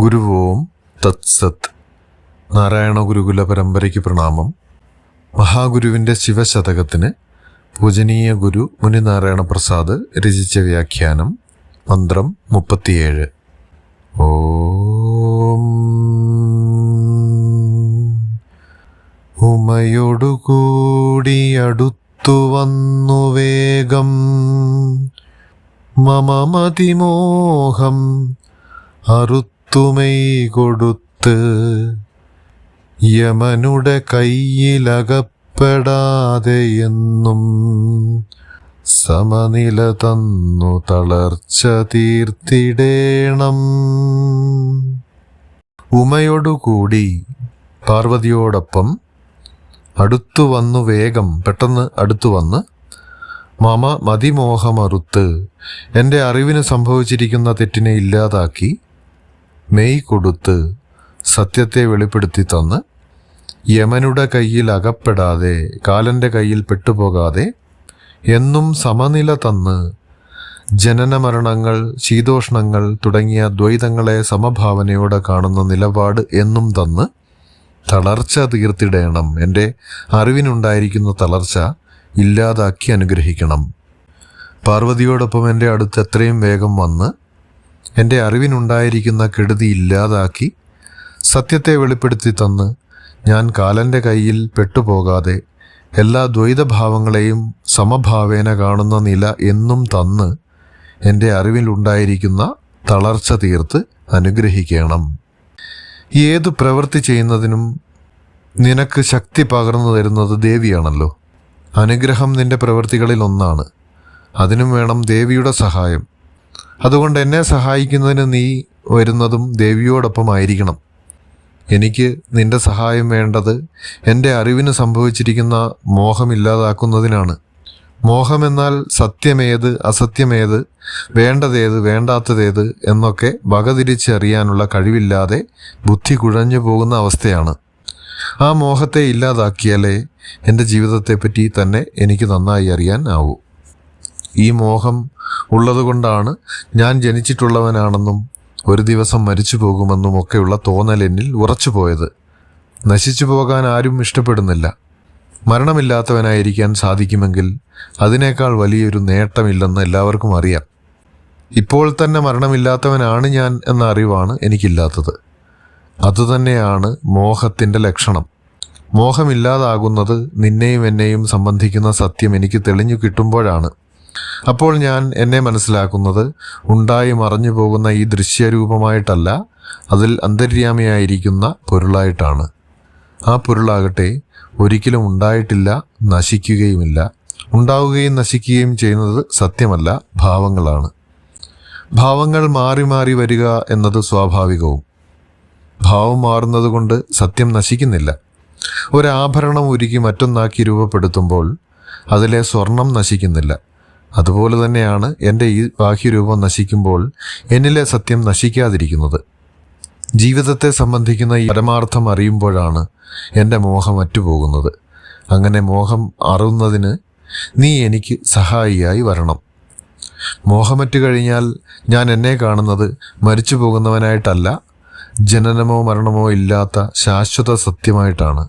ഗുരുവോം തത്സത് നാരായണ ഗുരുകുല പരമ്പരയ്ക്ക് പ്രണാമം. മഹാഗുരുവിന്റെ ശിവശതകത്തിന് പൂജനീയ ഗുരു മുനിനാരായണ പ്രസാദ് രചിച്ച വ്യാഖ്യാനം മന്ത്രം മുപ്പത്തിയേഴ്. ഓം അടുത്തു വന്നു വേഗം. മമ മതിമോഹം അറുത്തുമൈ കൊടുത്ത് യമനുടെ കയ്യിലകപ്പെടാതെ എന്നും സമനില തന്നു തളർച്ച തീർത്തിടേണം. ഉമയോടുകൂടി പാർവതിയോടൊപ്പം അടുത്തു വന്നു വേഗം പെട്ടെന്ന് അടുത്തു വന്ന് മമ മതിമോഹമറുത്ത് എന്റെ അറിവിന് സംഭവിച്ചിരിക്കുന്ന തെറ്റിനെ ഇല്ലാതാക്കി മെയ് കൊടുത്ത് സത്യത്തെ വെളിപ്പെടുത്തി തന്ന് യമനുടെ കയ്യിൽ അകപ്പെടാതെ കാലന്റെ കയ്യിൽ പെട്ടുപോകാതെ എന്നും സമനില തന്ന് ജനനമരണങ്ങൾ ശീതോഷ്ണങ്ങൾ തുടങ്ങിയ ദ്വൈതങ്ങളെ സമഭാവനയോടെ കാണുന്ന നിലപാട് എന്നും തന്ന് തളർച്ച തീർത്തിടേണം. എന്റെ അറിവിനുണ്ടായിരിക്കുന്ന തളർച്ച ഇല്ലാതാക്കി അനുഗ്രഹിക്കണം. പാർവതിയോടൊപ്പം എന്റെ അടുത്ത് എത്രയും വേഗം വന്ന് എന്റെ അറിവിനുണ്ടായിരിക്കുന്ന കെടുതി ഇല്ലാതാക്കി സത്യത്തെ വെളിപ്പെടുത്തി തന്ന് ഞാൻ കാലന്റെ കയ്യിൽ പെട്ടുപോകാതെ എല്ലാ ദ്വൈതഭാവങ്ങളെയും സമഭാവേന കാണുന്ന നില എന്നും തന്ന് എന്റെ അറിവിലുണ്ടായിരിക്കുന്ന തളർച്ച തീർത്ത് അനുഗ്രഹിക്കണം. ഏത് പ്രവൃത്തി ചെയ്യുന്നതിനും നിനക്ക് ശക്തി പകർന്നു തരുന്നത് ദേവിയാണല്ലോ. അനുഗ്രഹം നിന്റെ പ്രവൃത്തികളിൽ ഒന്നാണ്. അതിനും വേണം ദേവിയുടെ സഹായം. അതുകൊണ്ട് എന്നെ സഹായിക്കുന്നതിന് നീ വരുന്നതും ദേവിയോടൊപ്പമായിരിക്കണം. എനിക്ക് നിന്റെ സഹായം വേണ്ടത് എന്റെ അറിവിന് സംഭവിച്ചിരിക്കുന്ന മോഹമില്ലാതാക്കുന്നതിനാണ്. മോഹമെന്നാൽ സത്യമേത് അസത്യമേത് വേണ്ടതേത് വേണ്ടാത്തതേത് എന്നൊക്കെ വകതിരിച്ചറിയാനുള്ള കഴിവില്ലാതെ ബുദ്ധി കുഴഞ്ഞു പോകുന്ന അവസ്ഥയാണ്. ആ മോഹത്തെ ഇല്ലാതാക്കിയാലേ എന്റെ ജീവിതത്തെപ്പറ്റി തന്നെ എനിക്ക് നന്നായി അറിയാൻ ആവൂ. ഈ മോഹം ഉള്ളതുകൊണ്ടാണ് ഞാൻ ജനിച്ചിട്ടുള്ളവനാണെന്നും ഒരു ദിവസം മരിച്ചു പോകുമെന്നും ഒക്കെയുള്ള തോന്നൽ എന്നിൽ ഉറച്ചു പോയത്. നശിച്ചു പോകാൻ ആരും ഇഷ്ടപ്പെടുന്നില്ല. മരണമില്ലാത്തവനായിരിക്കാൻ സാധിക്കുമെങ്കിൽ അതിനേക്കാൾ വലിയൊരു നേട്ടമില്ലെന്ന് എല്ലാവർക്കും അറിയാം. ഇപ്പോൾ തന്നെ മരണമില്ലാത്തവനാണ് ഞാൻ എന്ന അറിവാണ് എനിക്കില്ലാത്തത്. അതുതന്നെയാണ് മോഹത്തിന്റെ ലക്ഷണം. മോഹമില്ലാതാകുന്നത് നിന്നെയും എന്നെയും സംബന്ധിക്കുന്ന സത്യം എനിക്ക് തെളിഞ്ഞു കിട്ടുമ്പോഴാണ്. അപ്പോൾ ഞാൻ എന്നെ മനസ്സിലാക്കുന്നത് ഉണ്ടായി മറഞ്ഞു പോകുന്ന ഈ ദൃശ്യരൂപമായിട്ടല്ല അതിൽ അന്തര്യാമിയായിരിക്കുന്ന പൊരുളായിട്ടാണ്. ആ പൊരുളാകട്ടെ ഒരിക്കലും ഉണ്ടായിട്ടില്ല നശിക്കുകയുമില്ല. ഉണ്ടാവുകയും നശിക്കുകയും ചെയ്യുന്നത് സത്യമല്ല ഭാവങ്ങളാണ്. ഭാവങ്ങൾ മാറി മാറി വരിക എന്നത് സ്വാഭാവികവും. ഭാവം മാറുന്നത് കൊണ്ട് സത്യം നശിക്കുന്നില്ല. ഒരാഭരണം ഒരുക്കി മറ്റൊന്നാക്കി രൂപപ്പെടുത്തുമ്പോൾ അതിലെ സ്വർണം നശിക്കുന്നില്ല. അതുപോലെ തന്നെയാണ് എന്റെ ഈ ബാഹ്യരൂപം നശിക്കുമ്പോൾ എന്നിലെ സത്യം നശിക്കാതിരിക്കുന്നത്. ജീവിതത്തെ സംബന്ധിക്കുന്ന ഈ പരമാർത്ഥം അറിയുമ്പോഴാണ് എന്റെ മോഹം അറ്റുപോകുന്നത്. അങ്ങനെ മോഹം അറുന്നതിന് നീ എനിക്ക് സഹായിയായി വരണം. മോഹമറ്റു കഴിഞ്ഞാൽ ഞാൻ എന്നെ കാണുന്നത് മരിച്ചു പോകുന്നവനായിട്ടല്ല ജനനമോ മരണമോ ഇല്ലാത്ത ശാശ്വത സത്യമായിട്ടാണ്.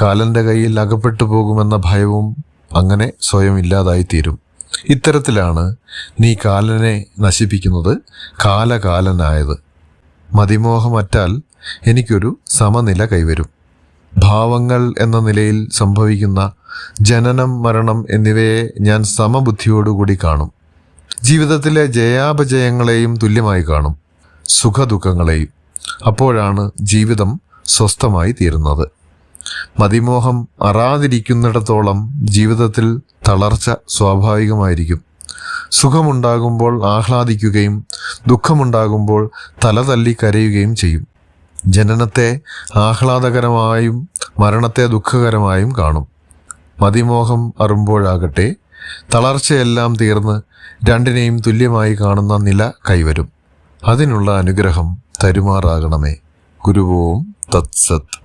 കാലന്റെ കയ്യിൽ അകപ്പെട്ടു പോകുമെന്ന ഭയവും അങ്ങനെ സ്വയം ഇല്ലാതായിത്തീരും. ഇത്തരത്തിലാണ് നീ കാലനെ നശിപ്പിക്കുന്നത് കാലകാലനായത്. മതിമോഹമറ്റാൽ എനിക്കൊരു സമനില കൈവരും. ഭാവങ്ങൾ എന്ന നിലയിൽ സംഭവിക്കുന്ന ജനനം മരണം എന്നിവയെ ഞാൻ സമബുദ്ധിയോടുകൂടി കാണും. ജീവിതത്തിലെ ജയാപജയങ്ങളെയും തുല്യമായി കാണും. സുഖദുഃഖങ്ങളെയും. അപ്പോഴാണ് ജീവിതം സ്വസ്ഥമായി തീരുന്നത്. മതിമോഹം അറാതിരിക്കുന്നിടത്തോളം ജീവിതത്തിൽ തളർച്ച സ്വാഭാവികമായിരിക്കും. സുഖമുണ്ടാകുമ്പോൾ ആഹ്ലാദിക്കുകയും ദുഃഖമുണ്ടാകുമ്പോൾ തലതല്ലി കരയുകയും ചെയ്യും. ജനനത്തെ ആഹ്ലാദകരമായും മരണത്തെ ദുഃഖകരമായും കാണും. മതിമോഹം അറുമ്പോഴാകട്ടെ തളർച്ചയെല്ലാം തീർന്ന് രണ്ടിനെയും തുല്യമായി കാണുന്ന നില കൈവരും. അതിനുള്ള അനുഗ്രഹം തരുമാറാകണമേ. ഗുരുവോം തത്സത്ത്